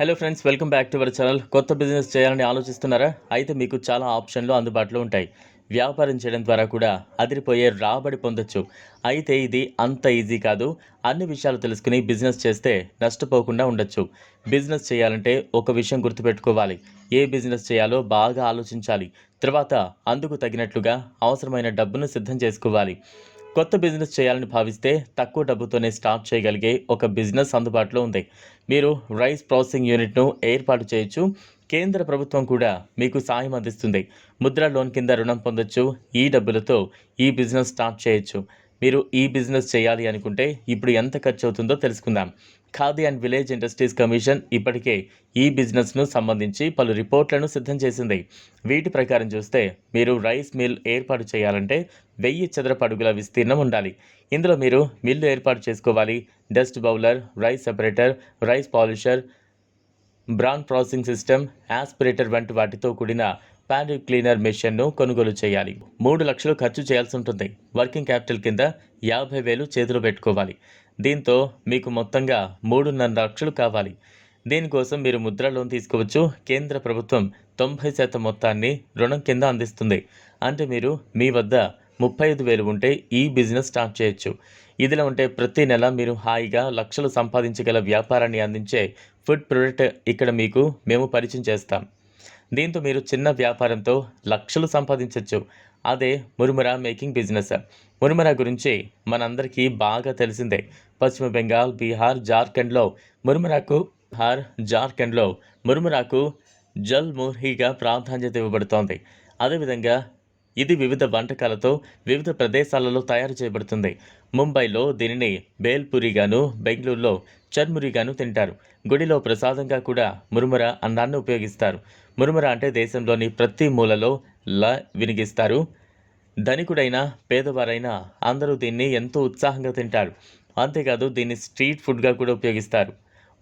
Hello friends welcome back to our channel కొత్త business చేయాలని ఆలోచిస్తున్నారా? అయితే మీకు చాలా ఆప్షన్లు అందుబాటులో ఉంటాయి. వ్యాపారం చేయడం ద్వారా కూడా అదిరిపోయే రాబడి పొందొచ్చు. అయితే ఇది అంత ఈజీ కాదు. అన్ని విషయాలు తెలుసుకుని బిజినెస్ చేస్తే నష్టపోకుండా ఉండొచ్చు. బిజినెస్ చేయాలంటే ఒక విషయం గుర్తుపెట్టుకోవాలి. ఏ బిజినెస్ చేయాలో బాగా ఆలోచించాలి. తర్వాత అందుకు తగినట్లుగా అవసరమైన డబ్బును సిద్ధం చేసుకోవాలి. కొత్త బిజినెస్ చేయాలని భావిస్తే తక్కువ డబ్బుతోనే స్టార్ట్ చేయగలిగే ఒక బిజినెస్ అందుబాటులో ఉంది. మీరు రైస్ ప్రాసెసింగ్ యూనిట్ను ఏర్పాటు చేయొచ్చు. కేంద్ర ప్రభుత్వం కూడా మీకు సాయం అందిస్తుంది. ముద్ర లోన్ కింద రుణం పొందొచ్చు. ఈ డబ్బులతో ఈ బిజినెస్ స్టార్ట్ చేయొచ్చు. మీరు ఈ బిజినెస్ చేయాలి అనుకుంటే ఇప్పుడు ఎంత ఖర్చు అవుతుందో తెలుసుకుందాం. Khadi and village industries commission ఇప్పటికే ఈ బిజినెస్ను సంబంధించి పలు రిపోర్ట్లను సిద్ధం చేసింది. వీటి ప్రకారం చూస్తే మీరు రైస్ మిల్ ఏర్పాటు చేయాలంటే వెయ్యి చదరపు అడుగుల విస్తీర్ణం ఉండాలి. ఇందులో మీరు మిల్లు ఏర్పాటు చేసుకోవాలి. Dust blower rice separator rice polisher bran processing system aspirator వంటి వాటితో కూడిన ప్యాడిల్ క్లీనర్ మెషిన్ను కొనుగోలు చేయాలి. మూడు లక్షలు ఖర్చు చేయాల్సి ఉంటుంది. వర్కింగ్ క్యాపిటల్ కింద యాభై వేలు చేతిలో పెట్టుకోవాలి. దీంతో మీకు మొత్తంగా మూడున్నర లక్షలు కావాలి. దీనికోసం మీరు ముద్ర లోన్ తీసుకోవచ్చు. కేంద్ర ప్రభుత్వం తొంభై శాతం మొత్తాన్ని రుణం కింద అందిస్తుంది. అంటే మీరు మీ వద్ద ముప్పై ఐదు వేలు ఉంటే ఈ బిజినెస్ స్టార్ట్ చేయొచ్చు. ఇదిలా ఉంటే ప్రతి నెల మీరు హాయిగా లక్షలు సంపాదించగల వ్యాపారాన్ని అందించే ఫుడ్ ప్రొడక్ట్ ఇక్కడ మీకు మేము పరిచయం చేస్తాం. దీంతో మీరు చిన్న వ్యాపారంతో లక్షలు సంపాదించవచ్చు అదే మురుమర మేకింగ్ బిజినెస్. మురుమర గురించి మనందరికీ బాగా తెలిసిందే. పశ్చిమ బెంగాల్ బీహార్ జార్ఖండ్లో మురుమరాకు బీహార్ జార్ఖండ్లో మురుమరాకు జల్ ముర్హిగా ప్రాధాన్యత ఇవ్వబడుతోంది. అదేవిధంగా ఇది వివిధ వంటకాలతో వివిధ ప్రదేశాలలో తయారు చేయబడుతుంది. ముంబైలో దీనిని బేల్పూరిగాను బెంగళూరులో చర్మురిగాను తింటారు. గుడిలో ప్రసాదంగా కూడా మురుమర అన్నాన్ని ఉపయోగిస్తారు. మురుమర అంటే దేశంలోని ప్రతి మూలలో ల వినిగిస్తారు. ధనికుడైనా పేదవారైనా అందరూ దీన్ని ఎంతో ఉత్సాహంగా తింటారు. అంతేకాదు దీన్ని స్ట్రీట్ ఫుడ్గా కూడా ఉపయోగిస్తారు.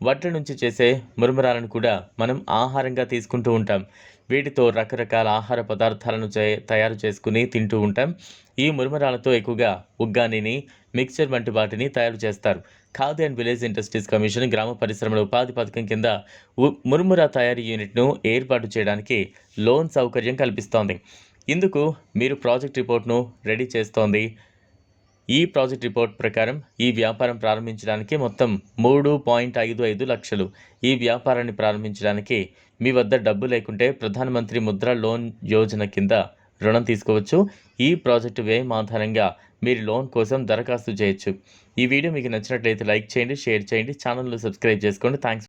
వడ్ల నుంచి చేసే మురుమురాలను కూడా మనం ఆహారంగా తీసుకుంటూ ఉంటాం. వీటితో రకరకాల ఆహార పదార్థాలను తయారు చేసుకుని తింటూ ఉంటాం. ఈ మురుమురాలతో ఎక్కువగా ఉగ్గానిని మిక్చర్ వంటి వాటిని తయారు చేస్తారు. Khadi and village industries commission గ్రామ పరిశ్రమల ఉపాధి పథకం కింద ఉ- మురుమురా తయారీ యూనిట్ను ఏర్పాటు చేయడానికి లోన్ సౌకర్యం కల్పిస్తోంది. ఇందుకు మీరు ప్రాజెక్ట్ రిపోర్ట్ను రెడీ చేస్తోంది ఈ ప్రాజెక్ట్ రిపోర్ట్ ప్రకారం ఈ వ్యాపారం ప్రారంభించడానికి మొత్తం మూడు పాయింట్ ఐదు ఐదు లక్షలు. ఈ వ్యాపారాన్ని ప్రారంభించడానికి మీ వద్ద డబ్బు లేకుంటే ప్రధానమంత్రి ముద్ర లోన్ యోజన కింద రుణం తీసుకోవచ్చు. ఈ ప్రాజెక్టు వ్యయం ఆధారంగా మీరు లోన్ కోసం దరఖాస్తు చేయొచ్చు. ఈ వీడియో మీకు నచ్చినట్లయితే లైక్ చేయండి షేర్ చేయండి ఛానల్ను సబ్స్క్రైబ్ చేసుకోండి. థ్యాంక్స్